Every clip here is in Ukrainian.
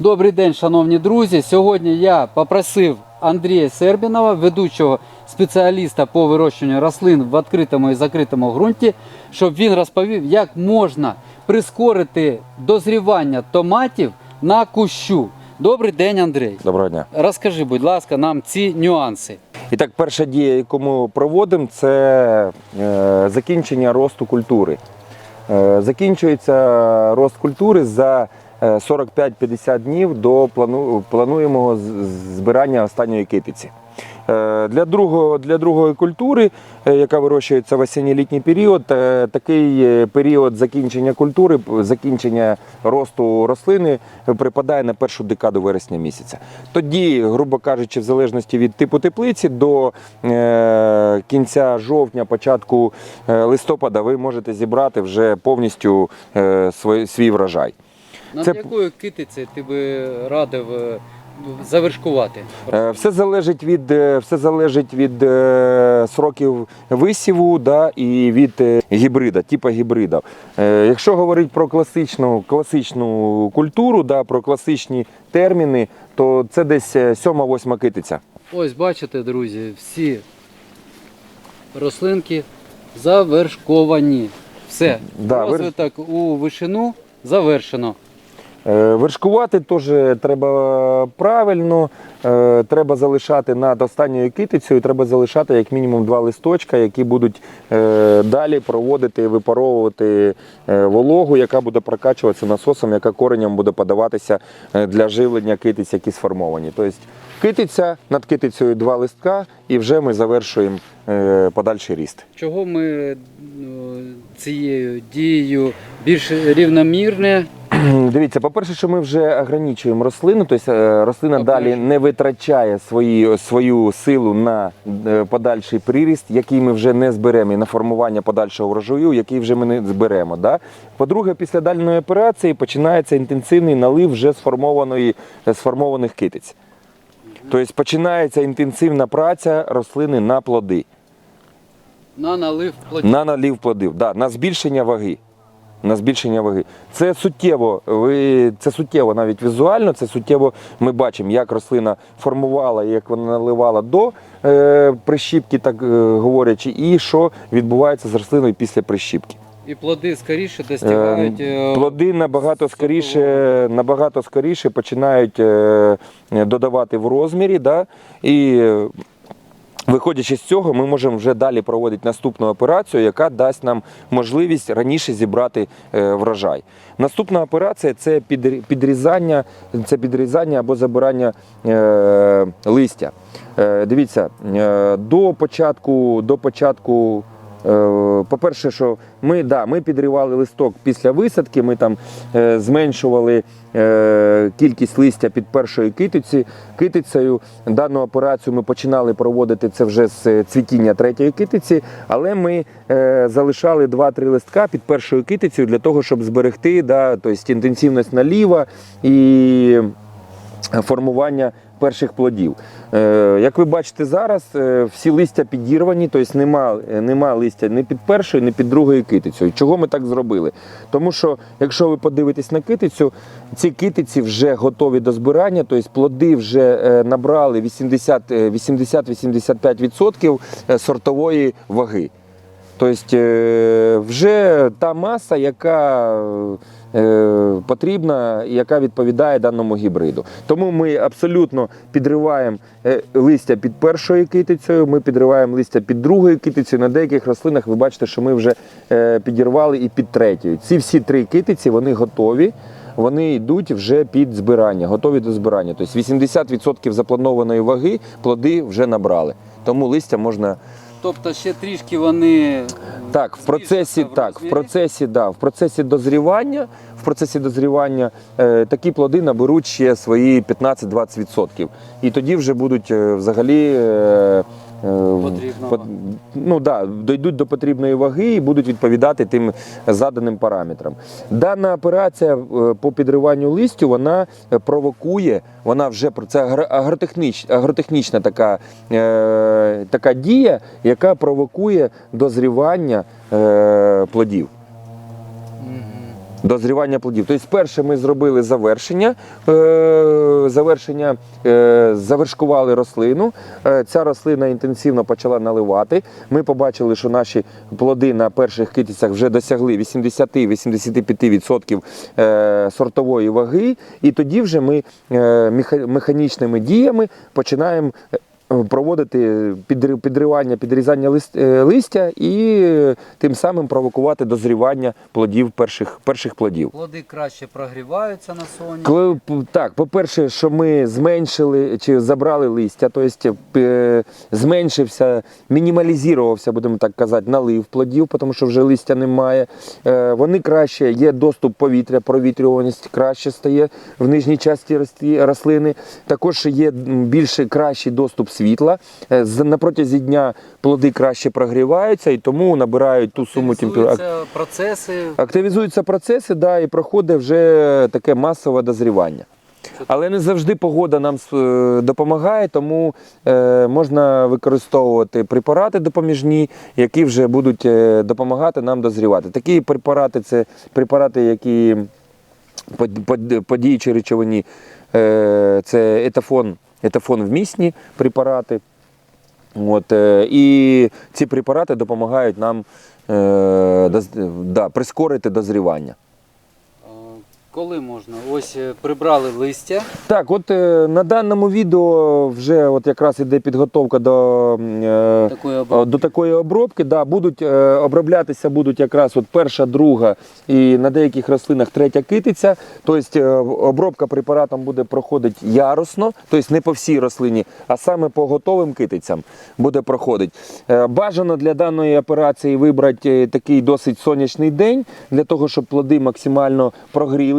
Добрий день, шановні друзі. Сьогодні я попросив Андрія Сербінова, ведучого спеціаліста по вирощуванню рослин в відкритому і закритому ґрунті, щоб він розповів, як можна прискорити дозрівання томатів на кущу. Добрий день, Андрій. Доброго дня. Розкажи, будь ласка, нам ці нюанси. І так, перша дія, яку ми проводимо, це е, закінчення росту культури. Е, закінчується рост культури за 45-50 днів до плану, плануємого збирання останньої китиці. Е, Для, другого, для другої культури, е, яка вирощується в осінньо-літній період, е, такий е, період закінчення культури, закінчення росту рослини е, припадає на першу декаду вересня місяця. Тоді, грубо кажучи, в залежності від типу теплиці, до е, кінця жовтня, початку е, листопада, ви можете зібрати вже повністю е, свій врожай. Над Це- якою китицею ти би радив е, завершкувати? Е, Все залежить від, е, все залежить від сроків висіву да, і від гібрида, типу гібрида. Якщо говорити про класичну, класичну культуру, да, про класичні терміни, то це десь 7-8 китиця. Ось бачите, друзі, всі рослинки завершковані. Все, Да, ви- розвиток у вишину завершено. Е, Вершкувати теж треба правильно, е, треба залишати над останньою китицею, треба залишати як мінімум два листочка, які будуть е, далі проводити, випаровувати вологу, яка буде прокачуватися насосом, яка кореням буде подаватися для живлення китиць, які сформовані. Тобто китиця, над китицею два листка, і вже ми завершуємо подальший ріст. Чого ми ну, цією дією більш рівномірне? Дивіться, по-перше, що ми вже ограничуємо рослину, тобто рослина По-перше. далі не витрачає свої, свою силу на е, подальший приріст, який ми вже не зберемо, і на формування подальшого врожаю, який вже ми не зберемо. Да? По-друге, після дальної операції починається інтенсивний налив вже сформованої, е, сформованих китиць. Тобто починається інтенсивна праця рослини на плоди, На налив плодів. на налів плодів, да, на збільшення ваги. На збільшення ваги. Це суттєво, ви, це суттєво навіть візуально, це суттєво ми бачимо, як рослина формувала, як вона наливала до е, прищіпки, так е, говорячи, і що відбувається з рослиною після прищіпки. І плоди скоріше достигають. е, Плоди набагато скоріше, набагато скоріше починають додавати в розмірі. Да? І виходячи з цього, ми можемо вже далі проводити наступну операцію, яка дасть нам можливість раніше зібрати е, врожай. Наступна операція це підрі- підрізання, це підрізання або забирання е, листя. Е, дивіться, до початку, до початку По-перше, що ми, да, ми підривали листок після висадки, ми там е, зменшували е, кількість листя під першою китиці, китицею. Дану операцію ми починали проводити це вже з цвітіння третьої китиці, але ми е, залишали 2-3 листка під першою китицею для того, щоб зберегти да, тобто інтенсивність наліва і формування перших плодів. Е, Як ви бачите зараз, е, всі листя підірвані, тобто нема, нема листя ні під першою, ні під другою китицею. Чого ми так зробили? Тому що, якщо ви подивитесь на китицю, ці китиці вже готові до збирання, тобто плоди вже е, набрали 80 е, 80-85% е, сортової ваги. Тобто е, вже та маса, яка е, потрібна і яка відповідає даному гібриду. Тому ми абсолютно підриваємо е, листя під першою китицею, ми підриваємо листя під другою китицею. На деяких рослинах ви бачите, що ми вже е, підірвали і під третьою. Ці всі три китиці вони готові. Вони йдуть вже під збирання, готові до збирання. Тобто 80% запланованої ваги плоди вже набрали. Тому листя можна Тобто ще трішки вони. так, в процесі, в так, в процесі, да, в процесі дозрівання, в процесі дозрівання е, такі плоди наберуть ще свої 15-20%. І тоді вже будуть е, взагалі е, Потрібного. ну, да, дійдуть до потрібної ваги і будуть відповідати тим заданим параметрам. Дана операція е, по підриванню листю вона е, провокує, вона вже це агротехніч, агротехнічна така, е, така дія, яка провокує дозрівання е, плодів. Дозрівання плодів. Тобто, перше ми зробили завершення. Е, завершення е, завершкували рослину. Е, ця рослина інтенсивно почала наливати. Ми побачили, що наші плоди на перших китицях вже досягли 80-85% е, сортової ваги. І тоді вже ми механічними діями починаємо. Проводити підривання, підрізання лист- е, листя і тим самим провокувати дозрівання плодів перших, перших плодів. Плоди краще прогріваються на сонці. Коли так, по-перше, що ми зменшили чи забрали листя, тобто зменшився, мінімалізувався, будемо так казати, налив плодів, тому що вже листя немає. Е, Вони краще, є доступ повітря, провітрюваність краще стає в нижній часті рослини. Також є більше кращий доступ світла. Е, На протязі дня плоди краще прогріваються і тому набирають ту суму температури. Активізуються процеси. Активізуються процеси, да, і проходить вже таке масове дозрівання. Але не завжди погода нам е, допомагає, тому е, можна використовувати препарати допоміжні, які вже будуть допомагати нам дозрівати. Такі препарати це препарати, які по, по, по діючій речовині, це етафон, етафон фонвмісні препарати. От, і ці препарати допомагають нам е, да, прискорити дозрівання. Коли можна? Ось е, прибрали листя. Так, от е, на даному відео вже от якраз іде підготовка до, е, Такої обробки. до такої обробки. Да, будуть е, оброблятися будуть якраз от перша, друга і на деяких рослинах третя китиця. Тобто е, обробка препаратом буде проходити ярусно, тобто не по всій рослині, а саме по готовим китицям буде проходити. Е, Бажано для даної операції вибрати такий досить сонячний день, для того, щоб плоди максимально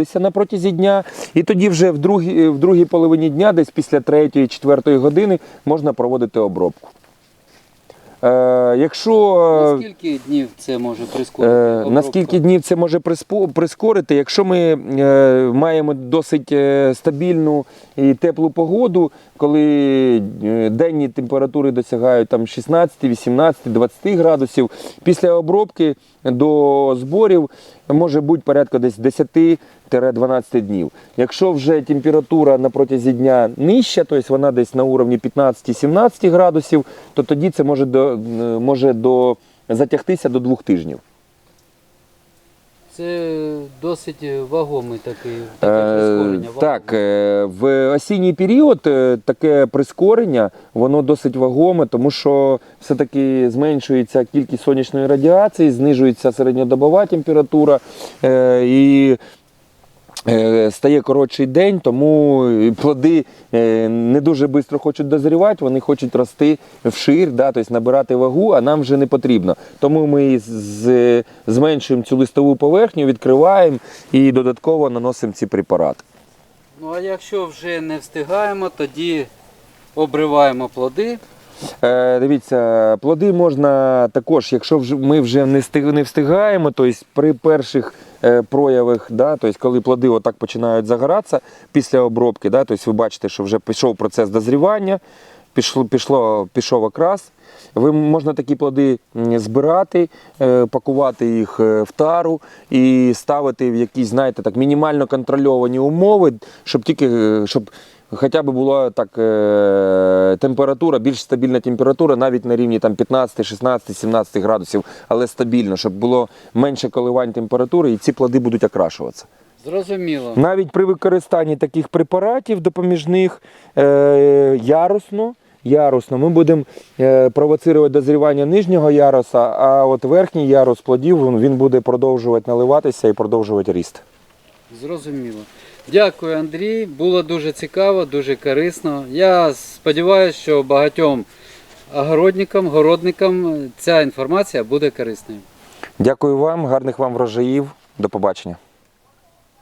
прогрілися на протязі дня. І тоді вже в другій, в другій половині дня, десь після 3-4 години, можна проводити обробку. Е, якщо е, На скільки днів це може прискорити? Е, обробку? На днів це може прискорити? Якщо ми е, маємо досить е, стабільну і теплу погоду, коли е, денні температури досягають там 16, 18, 20 градусів, після обробки до зборів може бути порядка десь 10-12 днів. Якщо вже температура на протязі дня нижча, тобто вона десь на уровні 15-17 градусів, то тоді це може до, е, може до затягтися до двох тижнів. Це досить вагомий такий таке Е, прискорення. так, вагоме. е, в осінній період е, таке прискорення, воно досить вагоме, тому що все-таки зменшується кількість сонячної радіації, знижується середньодобова температура і стає коротший день, тому плоди е, не дуже швидко хочуть дозрівати, вони хочуть рости вшир, да, тобто набирати вагу, а нам вже не потрібно. Тому ми з- зменшуємо цю листову поверхню, відкриваємо і додатково наносимо ці препарати. Ну а якщо вже не встигаємо, тоді обриваємо плоди. Е, дивіться, плоди можна також, якщо ми вже не встигаємо, тобто при перших е, проявах, да, тобто коли плоди отак починають загоратися після обробки, да, тобто ви бачите, що вже пішов процес дозрівання, пішло, пішло, пішов окрас. Ви можна такі плоди збирати, е, пакувати їх е, в тару і ставити в якісь, знаєте, так мінімально контрольовані умови, щоб тільки е, щоб хоча б була так е, температура, більш стабільна температура, навіть на рівні там 15, 16, 17 градусів, але стабільно, щоб було менше коливань температури, і ці плоди будуть окрашуватися. Зрозуміло. Навіть при використанні таких препаратів допоміжних е, ярусно. Ярусно. Ми будемо е, провоцирувати дозрівання нижнього яруса, а от верхній ярус плодів він- він буде продовжувати наливатися і продовжувати ріст. Зрозуміло. Дякую, Андрій. Було дуже цікаво, дуже корисно. Я сподіваюся, що багатьом огородникам, городникам ця інформація буде корисною. Дякую вам, гарних вам врожаїв. До побачення.